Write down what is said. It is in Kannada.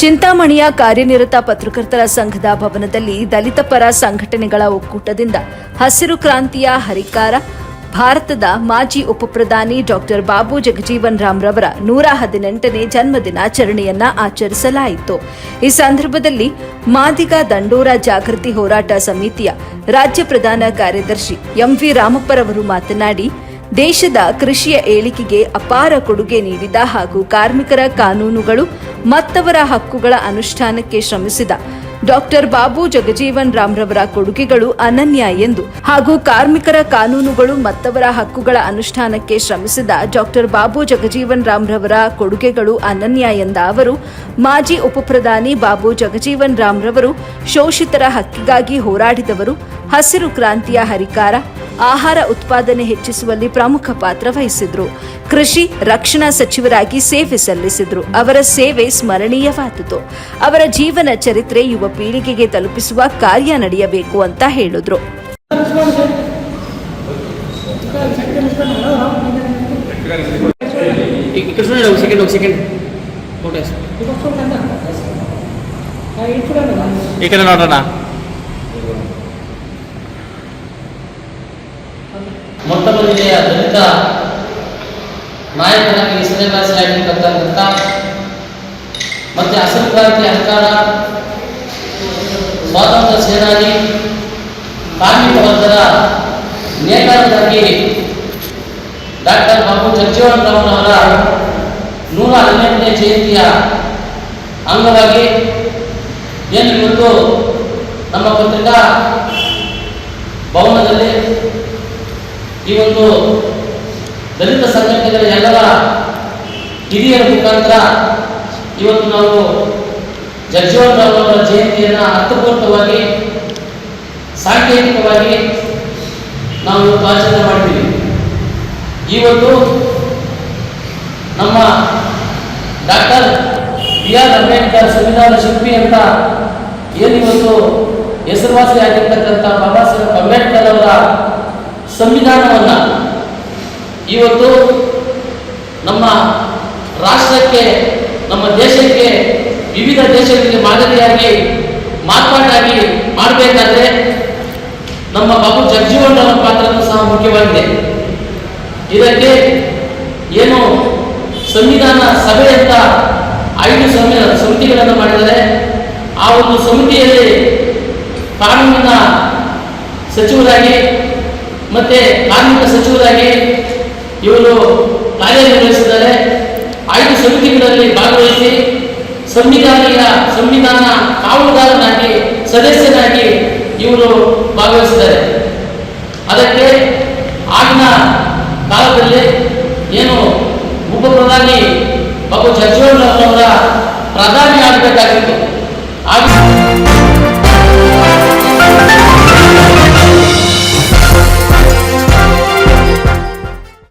ಚಿಂತಾಮಣಿಯ ಕಾರ್ಯನಿರತ ಪತ್ರಕರ್ತರ ಸಂಘದ ಭವನದಲ್ಲಿ ದಲಿತ ಪರ ಸಂಘಟನೆಗಳ ಒಕ್ಕೂಟದಿಂದ ಹಸಿರು ಕ್ರಾಂತಿಯ ಹರಿಕಾರ, ಭಾರತದ ಮಾಜಿ ಉಪಪ್ರಧಾನಿ ಡಾಕ್ಟರ್ ಬಾಬು ಜಗಜೀವನ್ ರಾಮ್ ರವರ ನೂರ ಹದಿನೆಂಟನೇ ಜನ್ಮದಿನಾಚರಣೆಯನ್ನ ಆಚರಿಸಲಾಯಿತು. ಈ ಸಂದರ್ಭದಲ್ಲಿ ಮಾದಿಗ ದಂಡೋರ ಜಾಗೃತಿ ಹೋರಾಟ ಸಮಿತಿಯ ರಾಜ್ಯ ಪ್ರಧಾನ ಕಾರ್ಯದರ್ಶಿ ಎಂವಿ ರಾಮಪ್ಪರವರು ಮಾತನಾಡಿ ದೇಶದ ಕೃಷಿಯ ಏಳಿಗೆಗೆ ಅಪಾರ ಕೊಡುಗೆ ನೀಡಿದ ಹಾಗೂ ಕಾರ್ಮಿಕರ ಕಾನೂನುಗಳು ಮತ್ತವರ ಹಕ್ಕುಗಳ ಅನುಷ್ಠಾನಕ್ಕೆ ಶ್ರಮಿಸಿದ ಡಾಕ್ಟರ್ ಬಾಬು ಜಗಜೀವನ್ ರಾಮ್ರವರ ಕೊಡುಗೆಗಳು ಅನನ್ಯ ಎಂದು ಹಾಗೂ ಕಾರ್ಮಿಕರ ಕಾನೂನುಗಳು ಮತ್ತವರ ಹಕ್ಕುಗಳ ಅನುಷ್ಠಾನಕ್ಕೆ ಶ್ರಮಿಸಿದ ಡಾಕ್ಟರ್ ಬಾಬು ಜಗಜೀವನ್ ರಾಮ್ರವರ ಕೊಡುಗೆಗಳು ಅನನ್ಯ ಎಂದ ಅವರು, ಮಾಜಿ ಉಪಪ್ರಧಾನಿ ಬಾಬು ಜಗಜೀವನ್ ರಾಮ್ರವರು ಶೋಷಿತರ ಹಕ್ಕಿಗಾಗಿ ಹೋರಾಡಿದವರು, ಹಸಿರು ಕ್ರಾಂತಿಯ ಹರಿಕಾರ ಆಹಾರ ಉತ್ಪಾದನೆ ಹೆಚ್ಚಿಸುವಲ್ಲಿ ಪ್ರಮುಖ ಪಾತ್ರ ವಹಿಸಿದ್ರು. ಕೃಷಿ ರಕ್ಷಣಾ ಸಚಿವರಾಗಿ ಸೇವೆ ಸಲ್ಲಿಸಿದ್ರು. ಅವರ ಸೇವೆ ಸ್ಮರಣೀಯವಾದುದು. ಅವರ ಜೀವನ ಚರಿತ್ರೆ ಯುವ ಪೀಳಿಗೆಗೆ ತಲುಪಿಸುವ ಕಾರ್ಯ ನಡೆಯಬೇಕು ಅಂತ ಹೇಳಿದ್ರು. ನೋಡೋಣ. ಮೊಟ್ಟ ಮೊದಲನೆಯ ದಲಿತ ನಾಯಕನಾಗಿ ಹೆಸರುವಾಸಿಯಾಗಿರ್ತಕ್ಕಂಥ ಮತ್ತೆ ಹಸಿರು ಕ್ರಾಂತಿ ಅಧಿಕಾರ ಸ್ವಾತಂತ್ರ್ಯ ಸೇನಾನಿ, ಕಾರ್ಮಿಕ ವರ್ಗದ ನೇತಾರರಾಗಿ ಡಾಕ್ಟರ್ ಬಾಬು ಜಗಜೀವನ್ ರಾಮನವರ ನೂರ ಹದಿನೆಂಟನೇ ಜಯಂತಿಯ ಅಂಗವಾಗಿ ಏನು ಇವತ್ತು ನಮ್ಮ ಪತ್ರಿಕಾ ಭವನದಲ್ಲಿ ಈ ಒಂದು ದಲಿತ ಸಂಘಟನೆಗಳ ಎಲ್ಲರ ಹಿರಿಯರ ಮುಖಾಂತರ ಇವತ್ತು ನಾವು ಜಗಜೀವನ್ ರಾವ್ ಅವರ ಜಯಂತಿಯನ್ನು ಅರ್ಥಪೂರ್ಣವಾಗಿ, ಸಾಂಕೇತಿಕವಾಗಿ ನಾವು ಆಚರಣೆ ಮಾಡ್ತೀವಿ ಇವತ್ತು ನಮ್ಮ ಡಾಕ್ಟರ್ ಬಿ ಆರ್ ಅಂಬೇಡ್ಕರ್ ಸಂವಿಧಾನ ಶಿಲ್ಪಿ ಅಂತ ಏನಿವತ್ತು ಹೆಸರುವಾಸಿಯಾಗಿರ್ತಕ್ಕಂಥ ಬಾಬಾ ಸಾಹೇಬ್ ಅಂಬೇಡ್ಕರ್ ಅವರ ಸಂವಿಧಾನವನ್ನು ಇವತ್ತು ನಮ್ಮ ರಾಷ್ಟ್ರಕ್ಕೆ, ನಮ್ಮ ದೇಶಕ್ಕೆ, ವಿವಿಧ ದೇಶಗಳಿಗೆ ಮಾದರಿಯಾಗಿ, ಮಾರ್ಪಾಟಾಗಿ ಮಾಡಬೇಕಾದ್ರೆ ನಮ್ಮ ಬಾಬು ಜಗಜೀವನ್ ಅವರ ಪಾತ್ರನೂ ಸಹ ಮುಖ್ಯವಾಗಿದೆ. ಇದಕ್ಕೆ ಏನು ಸಂವಿಧಾನ ಸಭೆ ಅಂತ ಐದು ಸಮ ಸಮಿತಿಗಳನ್ನು ಮಾಡಿದರೆ ಆ ಒಂದು ಸಮಿತಿಯಲ್ಲಿ ಕಾನೂನಿನ ಸಚಿವರಾಗಿ, ಮತ್ತೆ ಕಾರ್ಮಿಕ ಸಚಿವರಾಗಿ ಇವರು ಕಾರ್ಯನಿರ್ವಹಿಸಿದ್ದಾರೆ ಐದು ಸಮಿತಿಗಳಲ್ಲಿ ಭಾಗವಹಿಸಿ, ಸಂವಿಧಾನೀಯ, ಸಂವಿಧಾನ ಕಾವಲುಗಾರನಾಗಿ, ಸದಸ್ಯನಾಗಿ ಇವರು ಭಾಗವಹಿಸಿದ್ದಾರೆ. ಅದಕ್ಕೆ ಆಗಿನ ಕಾಲದಲ್ಲಿ ಏನು ಉಪ ಪ್ರಧಾನಿ ಬಾಬು ಜಗಜೀವನ್ ಅವರ ಪ್ರಧಾನಿ ಆಗಬೇಕಾಗಿತ್ತು. ಆಗ